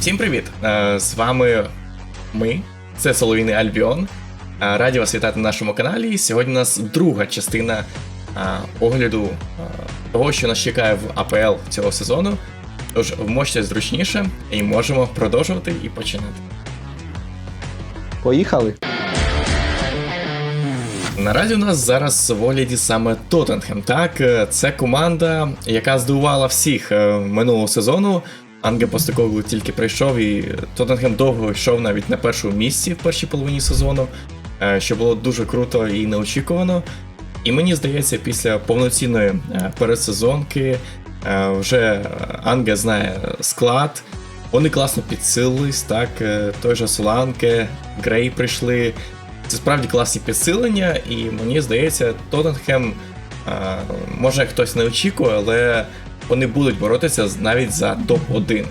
Всім привіт! Е, З вами ми, це Соловійний Альбіон. Е, Раді вас вітати на нашому каналі. Сьогодні у нас друга частина е, огляду того, що нас чекає в АПЛ цього сезону. Тож вмочте зручніше і можемо продовжувати і починати. Поїхали. Наразі у нас зараз в огляді саме Тоттенхем. Так, це команда, яка здивувала всіх минулого сезону. Анге Постекоглу тільки прийшов, і Тоттенхем довго йшов навіть на першому місці в першій половині сезону, е, що було дуже круто і неочікувано. І мені здається, після повноцінної е, передсезонки е, вже Анге знає склад. Вони класно підсилились, так, той же Соланке, Грей прийшли. Це справді класні підсилення, і мені здається, Тоттенхем, може хтось не очікує, але вони будуть боротися навіть за топ-1.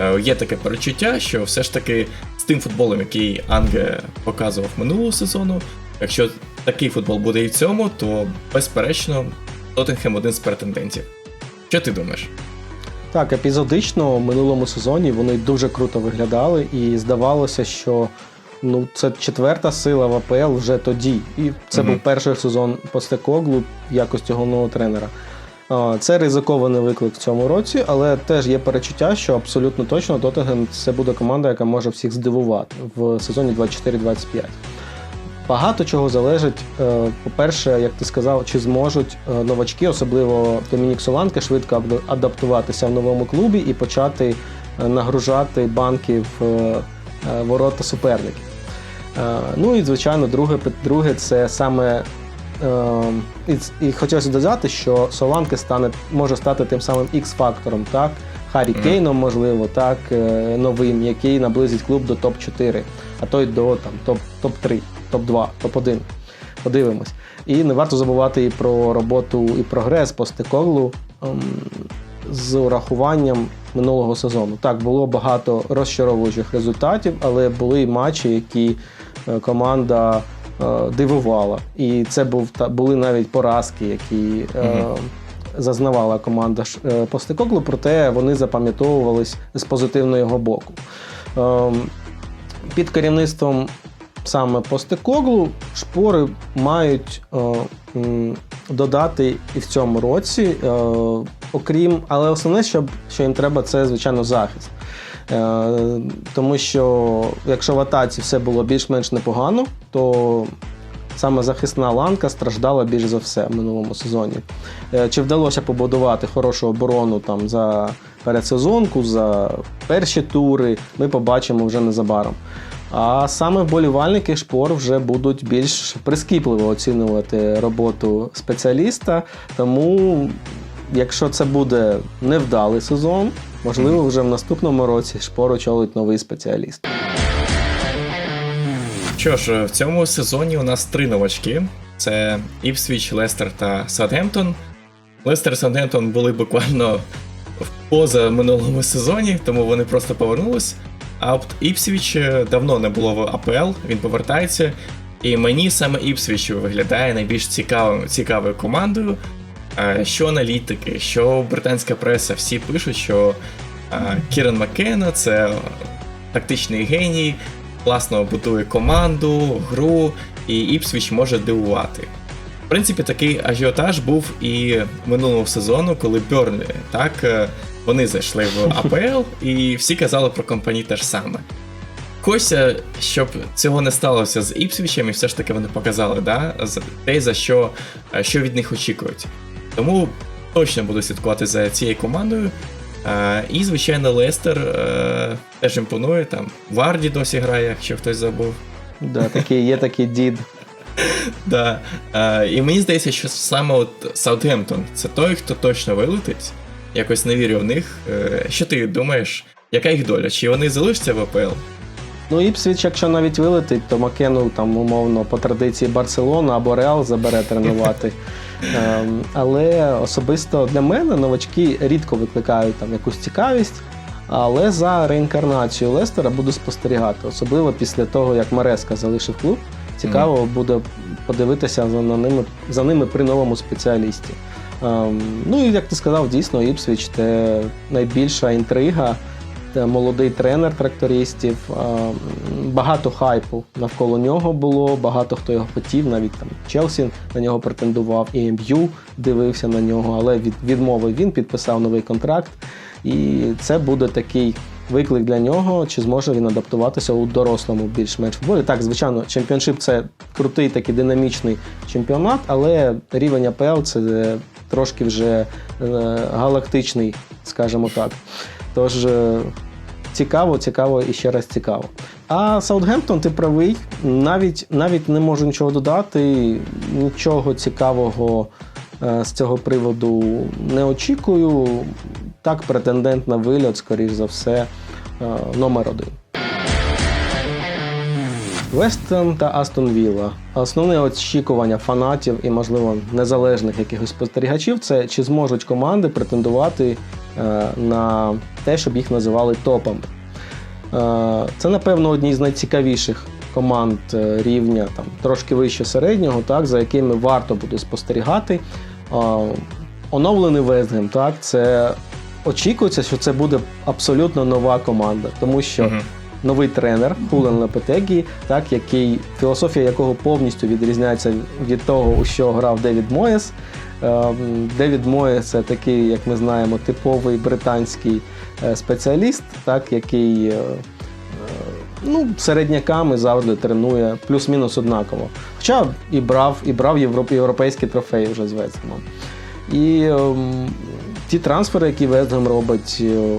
Е, Є таке перечуття, що все ж таки з тим футболом, який Анге показував минулого сезону, якщо такий футбол буде і в цьому, то безперечно Тоттенхем один з претендентів. Що ти думаєш? Так, епізодично в минулому сезоні вони дуже круто виглядали, і здавалося, що ну, це четверта сила в АПЛ вже тоді. І це Мгм. був перший сезон Постекоглу в якості головного тренера. Це ризикований виклик в цьому році, але теж є перечуття, що абсолютно точно Тоттенхем це буде команда, яка може всіх здивувати в сезоні 24-25. Багато чого залежить. е, По-перше, як ти сказав, чи зможуть е, новачки, особливо Домінік Соланке, швидко адаптуватися в новому клубі і почати е, нагружати банки в ворота суперників. Ну і звичайно, друге, друге це саме. Е, І, і хотілося додати, що Соланке стане, може стати тим самим X-фактором, так? Харі. Кейном, можливо, так, е, новим, який наблизить клуб до топ-4, а то й до там, топ- топ-3, топ-2, топ-1. Подивимось. І не варто забувати і про роботу і прогрес по стекоглу ем, з урахуванням минулого сезону. Так, було багато розчаровуючих результатів, але були й матчі, які е, команда дивувала. І це був та були навіть поразки, які е, зазнавала команда е, проте вони запам'ятовувались з позитивного його боку. Ем, Під керівництвом саме Постекоглу шпори мають е, додати і в цьому році, е, окрім, але основне, що, що їм треба, це звичайно захист. Е, тому що якщо в атаці все було більш-менш непогано, то саме захисна ланка страждала більш за все в минулому сезоні. Е, Чи вдалося побудувати хорошу оборону там за передсезонку, за перші тури, ми побачимо вже незабаром. А саме вболівальники шпор вже будуть більш прискіпливо оцінювати роботу спеціаліста. Тому, якщо це буде невдалий сезон, можливо, вже в наступному році шпор очолить новий спеціаліст. Що ж, в цьому сезоні у нас три новачки: це Іпсвіч, Лестер та Саутгемптон. Лестер і Саутгемптон були буквально поза минулому сезоні, тому вони просто повернулись. А от Іпсвіч е, давно не було в АПЛ, він повертається. І мені саме Іпсвіч виглядає найбільш цікавою, цікавою командою. Е, Що аналітики, що британська преса, всі пишуть, що е, Кіран Маккена це тактичний геній, класно будує команду, гру, і Іпсвіч може дивувати. В принципі, такий ажіотаж був і минулого сезону, коли Бьорнлі, так, е, вони зайшли в АПЛ, і всі казали про компанії те ж саме. Хочеться, щоб цього не сталося з Іпсвічем, і все ж таки вони показали, да, те, за що, що від них очікують. Тому точно буду слідкувати за цією командою. Е, І, звичайно, Лестер е, теж імпонує. Там Варді досі грає, якщо хтось забув. Да, такий, є такий дід. Да. Е, і мені здається, що саме от Саутгемптон це той, хто точно вилетить. Якось не вірю в них. Е, що ти думаєш, яка їх доля? Чи вони залишаться в АПЛ? Ну, Іпсвіч, якщо навіть вилетить, то Макену там умовно по традиції Барселона або Реал забере тренувати. Ем, але особисто для мене новачки рідко викликають там якусь цікавість. Але за реінкарнацію Лестера буду спостерігати, особливо після того, як Мареска залишив клуб. Цікаво буде подивитися за на ними, за ними при новому спеціалісті. Ем, ну і як ти сказав, дійсно, Іпсвіч це найбільша інтрига молодий тренер трактористів. Багато хайпу навколо нього було, багато хто його хотів, навіть там Челсі на нього претендував, і МЮ дивився на нього, але від, відмовив він, підписав новий контракт. І це буде такий виклик для нього, чи зможе він адаптуватися у дорослому більш-менш футболі. Так, звичайно, чемпіоншип це крутий такий динамічний чемпіонат, але рівень АПЛ це трошки вже е, галактичний, скажімо так. Тож е, цікаво, цікаво і ще раз цікаво. А Саутгемптон, ти правий, навіть, навіть не можу нічого додати, нічого цікавого е, з цього приводу не очікую. Так, претендент на вильот, скоріш за все, е, номер один. Вестем та Астон Вілла. Основне очікування фанатів і, можливо, незалежних якихось спостерігачів це чи зможуть команди претендувати на те, щоб їх називали топами. Е, Це, напевно, одні з найцікавіших команд е, рівня там, трошки вище середнього, так, за якими варто буде спостерігати. Е, Оновлений Вестгем, так, це очікується, що це буде абсолютно нова команда, тому що новий тренер Хулен Лепетегі, так, який, філософія якого повністю відрізняється від того, у що грав Девід Моєс. Ем, Девід Моєс це такий, як ми знаємо, типовий британський е, спеціаліст, так, який е, е, ну, середняками завжди тренує плюс-мінус однаково. Хоча і брав, і брав європ, європейські трофеї вже з Вестгемом. І ем, ті трансфери, які Вестгем робить, е,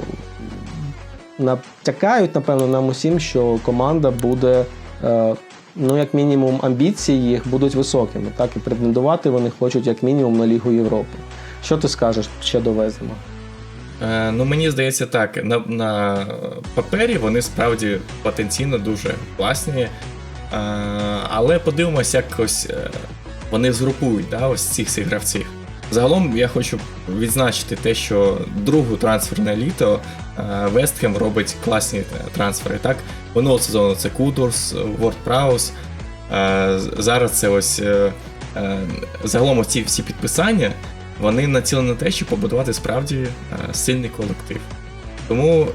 натякають, напевно, нам усім, що команда буде, е, ну, як мінімум, амбіції їх будуть високими. Так, і претендувати вони хочуть як мінімум на Лігу Європи. Що ти скажеш ще до? Е, ну, мені здається, так. На, на папері вони справді потенційно дуже класні. Е, але подивимось, як ось е, вони згрупують да, ось цих всіх гравців. Загалом я хочу відзначити те, що другу трансферне літо Вестхем робить класні е, трансфери. Так? Минулого сезону це Кудурс, Ворд Праус. Е, Зараз це ось е, загалом ці всі підписання вони націлені на те, щоб побудувати справді сильний колектив. Тому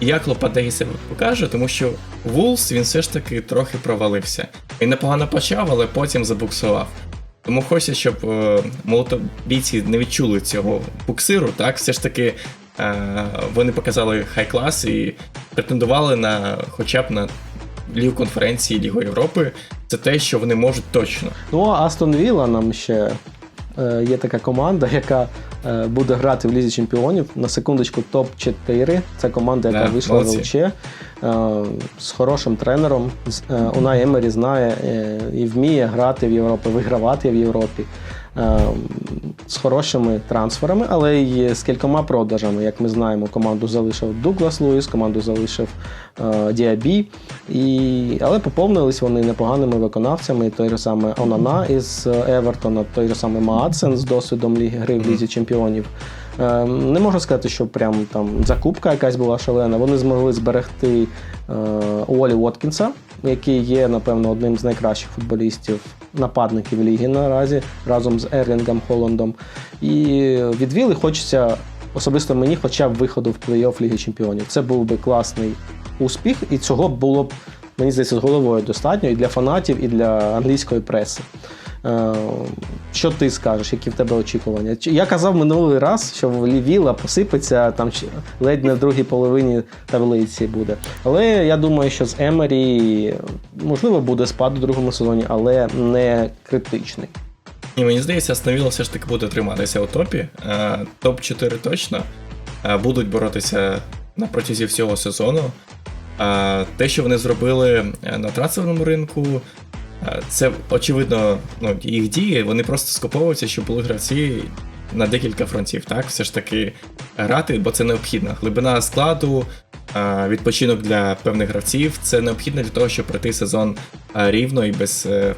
як Лопатегі себе покаже, тому що Вулс він все ж таки трохи провалився. Він непогано почав, але потім забуксував. Тому хочеться, щоб е, молотобійці не відчули цього буксиру, так? Все ж таки е, вони показали хай-клас і претендували на хоча б на Лігу конференції Лігу Європи. Це те, що вони можуть точно. Ну, а Астон Вілла нам ще е, є така команда, яка буде грати в Лізі Чемпіонів. На секундочку, топ-4. Це команда, яка yeah, вийшла в ЛЧ е, з хорошим тренером. Е, Унай Емері знає е, і вміє грати в Європі, вигравати в Європі. Е, з хорошими трансферами, але й з кількома продажами. Як ми знаємо, команду залишив Дуглас Луїс, команду залишив е, Діабі. І... Але поповнились вони непоганими виконавцями. Той же саме Онана із Евертона, той же саме Маатсен з досвідом ліги гри в Лізі Чемпіонів. Е, Не можу сказати, що прям там закупка якась була шалена. Вони змогли зберегти Уолі Уоткінса, який є, напевно, одним з найкращих футболістів, нападників ліги наразі, разом з Ерлінгом Холландом. І від Віли хочеться особисто мені, хоча б виходу в плей-офф Ліги Чемпіонів. Це був би класний успіх, і цього було б, мені здається, з головою достатньо і для фанатів, і для англійської преси. Е, Що ти скажеш, які в тебе очікування? Я казав минулий раз, що Віла посипеться там ледь не в другій половині таблиці буде. Але я думаю, що з Емері можливо буде спад у другому сезоні, але не критичний. І мені здається, Астон все ж таки буде триматися у топі. Е, Топ-4 точно Е, будуть боротися на протязі всього сезону. Те, що вони зробили на трансферному ринку, це очевидно ну, їх дії. Вони просто скуповуються, щоб були гравці на декілька фронтів. Так, все ж таки грати, бо це необхідно. Глибина складу, е, відпочинок для певних гравців це необхідно для того, щоб пройти сезон е, рівно і без е,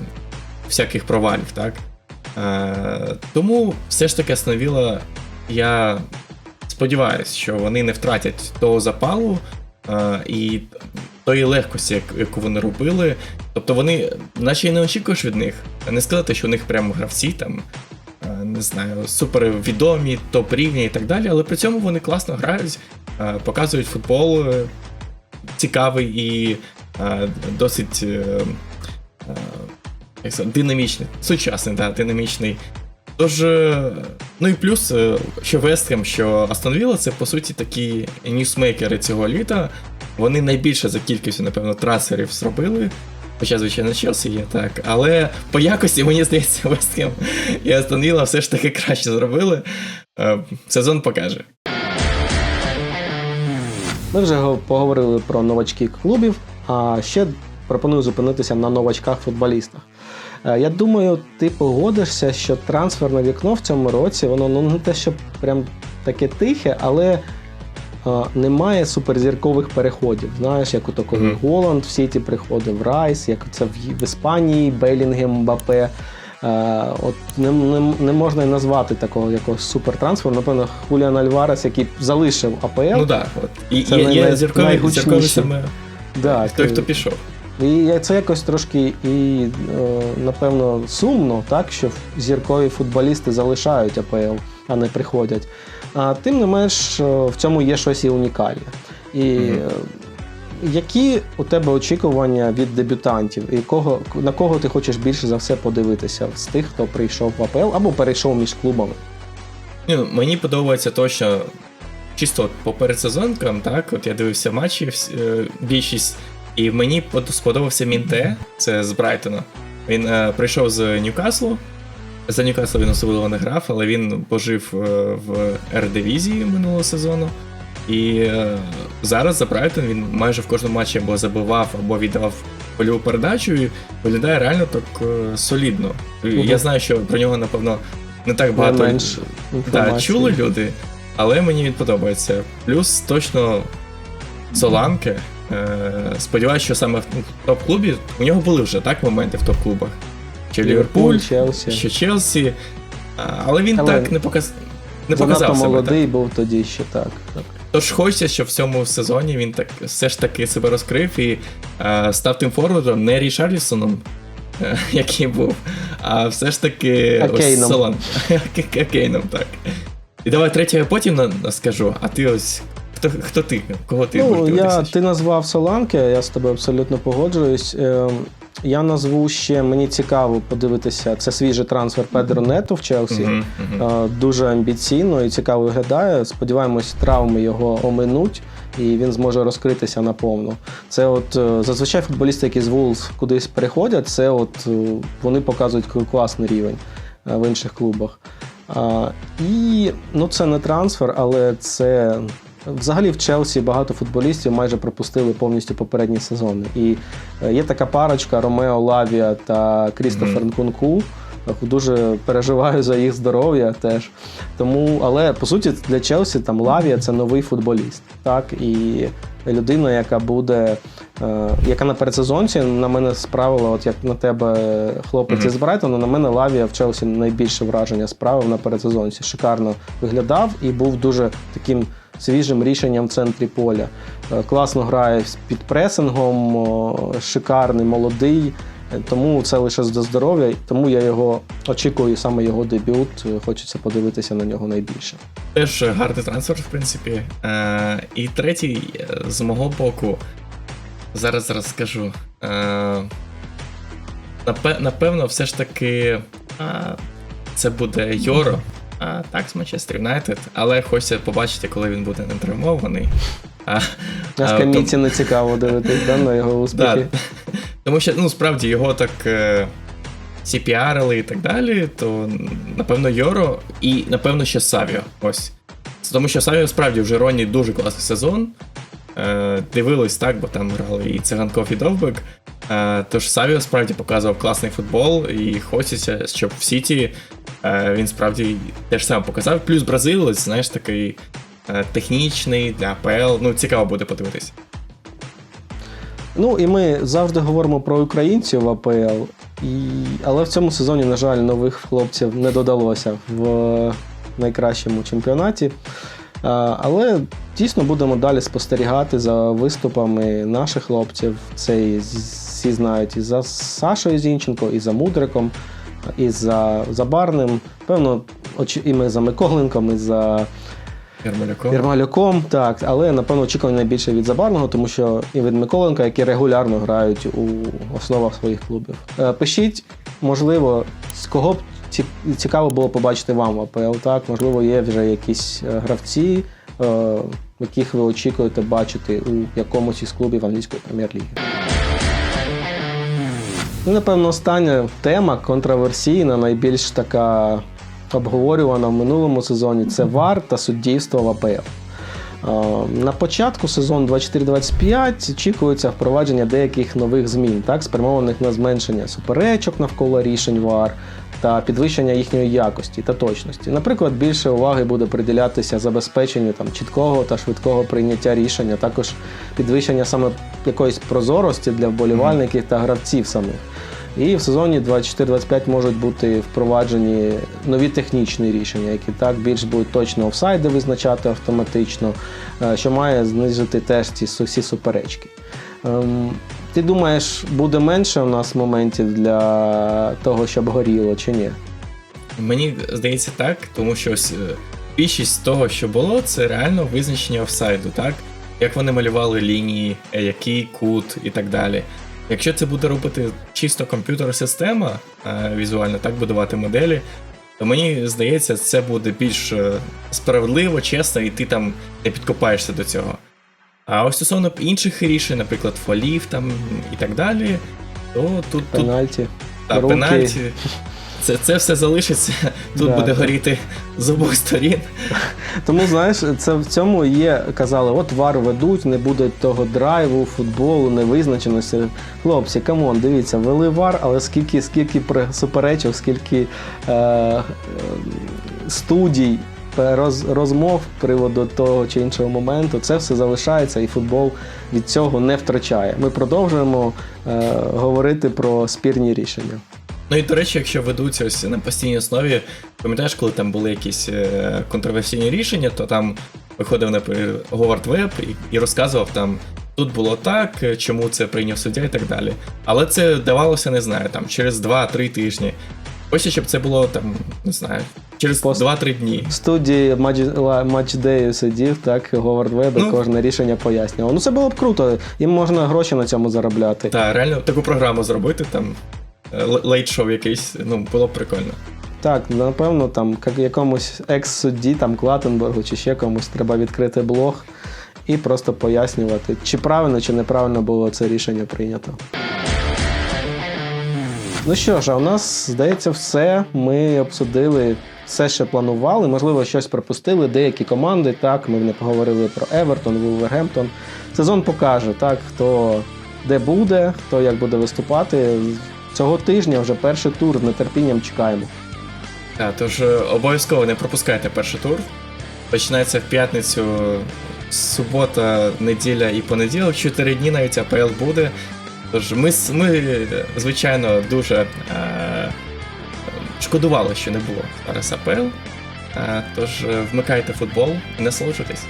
всяких провалів. Так? Е, тому все ж таки Астон я сподіваюся, що вони не втратять того запалу е, і тої легкості, яку вони робили. Тобто вони, наче й не очікуєш від них. Не сказати, що у них прямо гравці там. е, Не знаю, супервідомі, топ рівні і так далі, але при цьому вони класно грають, е, показують футбол е, цікавий і досить як сказати, динамічний, сучасний, да, динамічний. Тож, ну і плюс, що Вестхем, що Астон Вілла, це по суті такі ньюсмейкери цього літа. Вони найбільше за кількістю, напевно, трансферів зробили. Хоча, звичайно, Челсі є так. Але по якості, мені здається, Вестхем і Астон Вілла все ж таки краще зробили. Е, Сезон покаже. Ми вже поговорили про новачків клубів, а ще пропоную зупинитися на новачках-футболістах. Е, Я думаю, ти погодишся, що трансферне вікно в цьому році, воно ну не те, що прям таке тихе, але немає суперзіркових переходів. Знаєш, як ото коли Мгм. Голланд в Сіті приходив, Райс, як це в, в Іспанії, Белінгем, Мбапе. Е, от не, не, не можна й назвати такого якогось супертрансферу. Напевно, Хуліан Альварес, який залишив АПЛ. Ну так, от. І Це є, най- є саме да, той, хто пішов. І це якось трошки і, е, напевно, сумно, так, що зіркові футболісти залишають АПЛ, а не приходять. А тим не менш, е, в цьому є щось і унікальне. І е, які у тебе очікування від дебютантів? І кого, на кого ти хочеш більше за все подивитися з тих, хто прийшов в АПЛ або перейшов між клубами? Ну, мені подобається то, що чисто по передсезонкам, так, от я дивився матчі, е, більшість, і мені сподобався Мінте, це з Брайтона. Він е, прийшов з Ньюкаслу. За Ньюкасл він особливо не грав, але він пожив е, в Р-дивізії минулого сезону. І е, зараз за Брайтон він майже в кожному матчі або забивав, або віддавав польову передачу і виглядає реально так е, солідно. Мгм. Я знаю, що про нього, напевно, не так багато менш Да, чули люди, але мені він подобається. Плюс точно Соланке. Сподіваюся, що саме в топ-клубі у нього були вже так моменти в топ-клубах. Чи Ліверпуль, Челсі. що Челсі. Але він Але так не показ... не показав себе. Так. молодий був тоді ще так. так. Тож хочеться, щоб в цьому сезоні він так все ж таки себе розкрив і е, став тим форвардом, не Рішарлісоном, е, який був, а все ж таки Солан. Кейном, так. І давай третє я потім на, на скажу, а ти ось. Хто, хто ти? Кого ти Ну, я, ти назвав Соланке, я з тобою абсолютно погоджуюсь. Ем, я назву ще, мені цікаво подивитися, це свіжий трансфер Педро Нету в Челсі. Мгм. Е, Дуже амбіційно і цікаво виглядає. Сподіваємось, травми його оминуть. І він зможе розкритися наповну. Це от е, зазвичай футболісти, які з Вулс кудись переходять, це от е, вони показують класний рівень в інших клубах. І ну, це не трансфер, але це взагалі в Челсі багато футболістів майже пропустили повністю попередні сезони. І е, є така парочка Ромео Лавія та Крістофер Нкунку. Дуже переживаю за їх здоров'я теж. Тому, але по суті, для Челсі там Лавія це новий футболіст. Так, і людина, яка буде, е, яка на передсезонці на мене справила, от як на тебе хлопець Мгм. із Брайтона, на мене Лавія в Челсі найбільше враження справив на передсезонці. Шикарно виглядав і був дуже таким свіжим рішенням в центрі поля. Е, Класно грає під пресингом, шикарний, молодий. Е, Тому це лише за здоров'я, тому я його очікую саме його дебют. е, Хочеться подивитися на нього найбільше. Теж гарний трансфер, в принципі. Е, і третій, з мого боку, зараз зараз скажу. Е, напе- напевно, все ж таки це буде Йоро. А, так, з Манчестер Юнайтед, але хочеться побачити, коли він буде не травмований. А, На а, не цікаво дивитись да, на його успіхи. Да. Тому що, ну, справді, його так е, всі піарили і так далі, то напевно Йоро і напевно ще Савіо. Ось. Тому що Савіо справді вже Роні дуже класний сезон. Е, дивились так, бо там грали і Циганков, і Довбик. Е, тож Савіо справді показував класний футбол, і хочеться, щоб в Сіті е, він справді теж саме показав. Плюс бразилець, знаєш, такий е, технічний для АПЛ. Ну, цікаво буде подивитись. Ну і ми завжди говоримо про українців в АПЛ, і... але в цьому сезоні, на жаль, нових хлопців не додалося в найкращому чемпіонаті. Але дійсно будемо далі спостерігати за виступами наших хлопців. Це і з- всі знають і за Сашою Зінченко, і за Мудриком, і за Забарним. Певно, і ми за Миколенком, і за Ярмоляком. Єрмоляком, так, але напевно очікування найбільше від Забарного, тому що і від Миколенка, які регулярно грають у основах своїх клубів. Е, Пишіть, можливо, з кого б цікаво було побачити вам в АПЛ. Так, можливо, є вже якісь е, гравці, е, яких ви очікуєте бачити у якомусь із клубів англійської прем'єр-ліги. Ну, напевно, остання тема контроверсійна, найбільш така обговорювана в минулому сезоні це ВАР та суддівство в АПЛ. На початку сезону 24-25 очікується впровадження деяких нових змін, так, спрямованих на зменшення суперечок навколо рішень ВАР та підвищення їхньої якості та точності. Наприклад, більше уваги буде приділятися забезпеченню там, чіткого та швидкого прийняття рішення, також підвищення саме якоїсь прозорості для вболівальників та гравців самих. І в сезоні 24-25 можуть бути впроваджені нові технічні рішення, які так більш будуть точно офсайди визначати автоматично, е, що має знизити теж ці всі суперечки. Ти думаєш, буде менше у нас моментів для того, щоб горіло, чи ні? Мені здається так, тому що ось, е, більшість того, що було, це реально визначення офсайду, так? Як вони малювали лінії, е, який кут і так далі. Якщо це буде робити чисто комп'ютер-система, е, візуально так будувати моделі, то мені здається, це буде більш справедливо, чесно, і ти там не підкопаєшся до цього. А ось стосовно інших рішень, наприклад, фолів там і так далі, то тут, тут Пенальті. та, руки. пенальті. Це, це все залишиться. Тут Да, буде да. горіти з обох сторін. Тому знаєш, це в цьому є. Казали, от вар ведуть, не буде того драйву, футболу, невизначеності. Хлопці, камон, дивіться, вели вар, але скільки, скільки суперечок, скільки е, е, студій, роз, розмов приводу того чи іншого моменту, це все залишається, і футбол від цього не втрачає. Ми продовжуємо е, говорити про спірні рішення. Ну і до речі, якщо ведуться ось на постійній основі, пам'ятаєш, коли там були якісь е, контроверсійні рішення, то там виходив, наприклад, Говард Веб і, і розказував там. Тут було так, е, чому це прийняв суддя і так далі. Але це давалося, не знаю, там через 2-3 тижні. Хочеться, щоб це було там, не знаю, через Пост- 2-3 дні. В студії матчдею сидів, так, Говард Веб і Ну. кожне рішення пояснював. Ну це було б круто, їм можна гроші на цьому заробляти. Та реально таку програму зробити, там лейт-шоу якийсь, ну було б прикольно. Так, напевно, там як якомусь екс-судді, там Клатенбергу чи ще комусь треба відкрити блог і просто пояснювати, чи правильно, чи неправильно було це рішення прийнято. Ну що ж, а у нас здається все. Ми обсудили все, що планували. Можливо, щось пропустили. Деякі команди. Так, ми не поговорили про Евертон, Вулвергемптон. Сезон покаже, так, хто де буде, хто як буде виступати. Цього тижня вже перший тур з нетерпінням чекаємо. Так, тож е, обов'язково не пропускайте перший тур. Починається в п'ятницю, субота, неділя і понеділок, 4 дні навіть АПЛ буде. Тож ми, ми звичайно, дуже е, шкодували, що не було зараз АПЛ. Е, тож е, вмикайте футбол і насолоджуйтесь.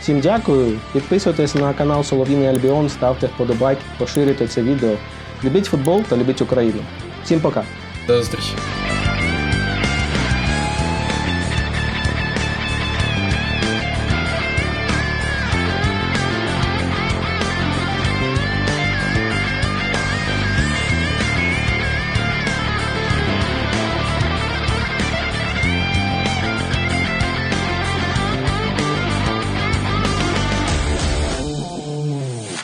Всім дякую. Підписуйтесь на канал Солов'їний Альбіон, ставте вподобайки, поширюйте це відео. Любіть футбол та любіть Україну. Всім пока! До зустрічі!